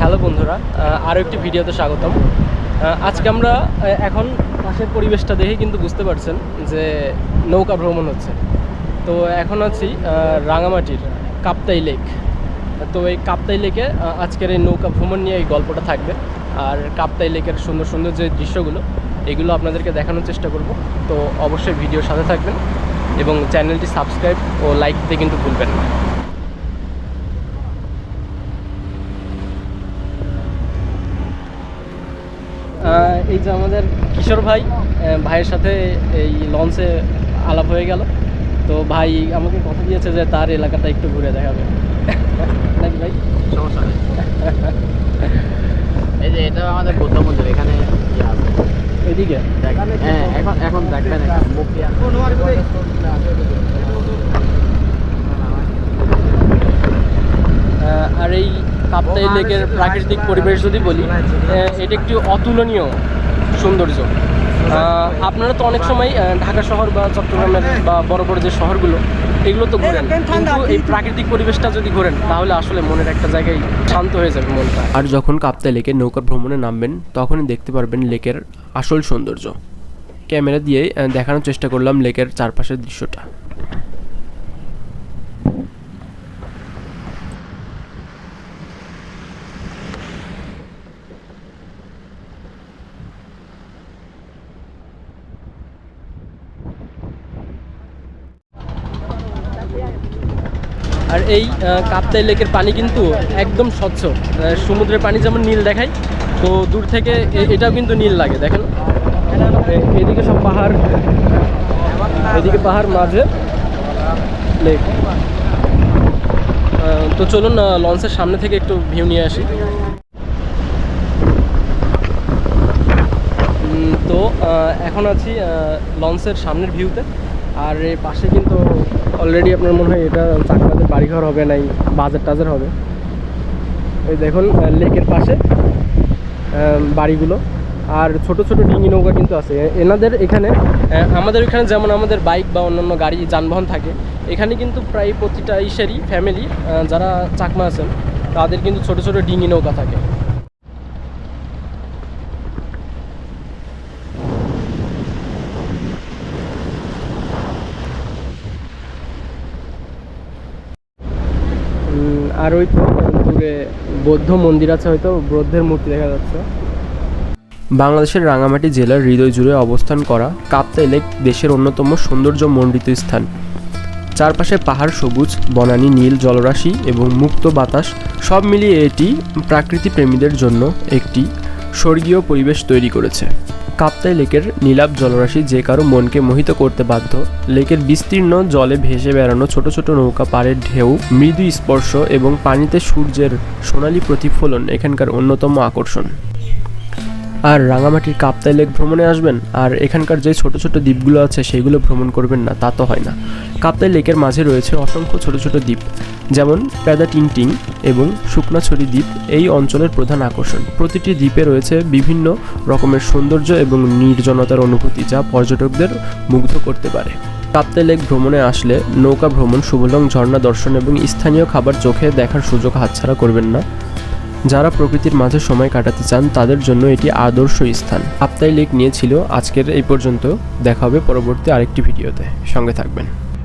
Hello বন্ধুরা আরও একটি ভিডিওতে স্বাগতম। আজকে আমরা এখন পাশের পরিবেশটা দেখে কিন্তু বুঝতে পারছেন যে নৌকা ভ্রমণ হচ্ছে। তো এখন আছি রাঙামাটির কাপ্তাই লেক। তো এই কাপ্তাই লেকে আজকের এই নৌকা ভ্রমণ নিয়ে এই গল্পটা থাকবে। আর কাপ্তাই লেকের সুন্দর সুন্দর যে দৃশ্যগুলো, এগুলো আপনাদেরকে দেখানোর চেষ্টা করব। তো অবশ্যই ভিডিওর সাথে থাকবেন এবং চ্যানেলটি সাবস্ক্রাইব ও লাইক দিতে কিন্তু ভুলবেন না। এই যে আমাদের কিশোর ভাই ভাইয়ের সাথে এই লঞ্চে আলাপ হয়ে গেল। তো ভাই আমাকে কথা দিয়েছে যে তার এলাকাটা একটু ঘুরে দেখাবে। নাকি ভাই? সমস্যা নেই। এই যে এটা আমাদের বৌদ্ধ মন্দির এখানে ইয়ে এদিকে? হ্যাঁ এখন এখন দেখবেন আর এই কাপ্তাই লেকের প্রাকৃতিক পরিবেশ যদি বলি এটা একটি অতুলনীয়। সৌন্দর্য। আপনারা তো অনেক সময় ঢাকা শহর বা চট্টগ্রামের বা বড় বড় যে শহরগুলো এগুলো তো ঘোরেন। কিন্তু এই প্রাকৃতিক পরিবেশটা যদি ঘোরেন তাহলে আসলে মনের একটা জায়গায় শান্ত হয়ে যাবে মনটা। আর যখন কাপ্তাই লেকে নৌকা ভ্রমণে নামবেন তখনই দেখতে পারবেন লেকের আসল সৌন্দর্য। ক্যামেরা দিয়ে দেখানোর চেষ্টা করলাম লেকের চারপাশের দৃশ্যটা। আর এই কাপ্তাই লেকের পানি কিন্তু একদম স্বচ্ছ। সমুদ্রের পানি যেমন নীল দেখায়, তো দূর থেকে এটাও কিন্তু নীল লাগে, দেখেন। এদিকে সব পাহাড়, এদিকে পাহাড় মাঝে লেক তো চলুন লঞ্চের সামনে থেকে একটু ভিউ নিয়ে আসি। তো এখন আছি লঞ্চের সামনের ভিউতে আর এই পাশে কিন্তু অলরেডি আপনার মনে হয় এটা চাকমাদের বাড়িঘর হবে নাই বাজার টাজার হবে? এই দেখুন লেকের পাশে বাড়িগুলো। আর ছোট ছোট ডিঙি নৌকা কিন্তু আছে। এনাদের এখানে আমাদের এখানে যেমন আমাদের বাইক বা অন্যান্য গাড়ি, যানবাহন থাকে, এখানে কিন্তু প্রায় প্রতিটা ইসেরই ফ্যামিলি যারা চাকমা আছেন, তাদের কিন্তু ছোট ছোট ডিঙি নৌকা থাকে। আর ওই তো দূরে বৌদ্ধ মন্দির আছে হয়তো, বৌদ্ধের মূর্তি দেখা যাচ্ছে। বাংলাদেশের রাঙামাটি জেলার হৃদয় জুড়ে অবস্থান করা কাপ্তাই লেক দেশের অন্যতম সৌন্দর্য মণ্ডিত স্থান। চারপাশে পাহাড় সবুজ, বনানী নীল জলরাশি এবং মুক্ত বাতাস, সব মিলিয়ে এটি প্রাকৃতি প্রেমীদের জন্য একটি স্বর্গীয় পরিবেশ তৈরি করেছে। কাপ্তাই লেকের নীলাভ জলরাশি যে কারও মনকে মোহিত করতে বাধ্য। লেকের বিস্তীর্ণ জলে ভেসে বেড়ানো ছোট ছোট নৌকা, পাড়ের ঢেউ, মৃদু স্পর্শ এবং পানিতে সূর্যের সোনালী প্রতিফলন এখানকার অন্যতম আকর্ষণ। আর রাঙামাটির কাপ্তাই লেক ভ্রমণে আসবেন? আর এখানকার যে ছোট ছোট দ্বীপগুলো আছে, সেগুলো ভ্রমণ করবেন না, তা তো হয় না। কাপ্তাই লেকের মাঝে রয়েছে অসংখ্য ছোট ছোট দ্বীপ, যেমন প্যাদা টিং টিং এবং শুকনাছড়ি দ্বীপ। এই অঞ্চলের প্রধান আকর্ষণ। প্রতিটি দ্বীপে রয়েছে বিভিন্ন রকমের সৌন্দর্য এবং নির্জনতার অনুভূতি, যা পর্যটকদের মুগ্ধ করতে পারে। কাপ্তাই লেক ভ্রমণে আসলে নৌকা ভ্রমণ, শুভলং ঝর্ণা দর্শন এবং স্থানীয় খাবার চোখে দেখার সুযোগ হাতছাড়া করবেন না। যারা প্রকৃতির মাঝে সময় কাটাতে চান, তাদের জন্য এটি আদর্শ স্থান। আপতাই লেক নিয়েছিল আজকের এই পর্যন্ত। দেখা হবে পরবর্তী আরেকটি ভিডিওতে। সঙ্গে থাকবেন।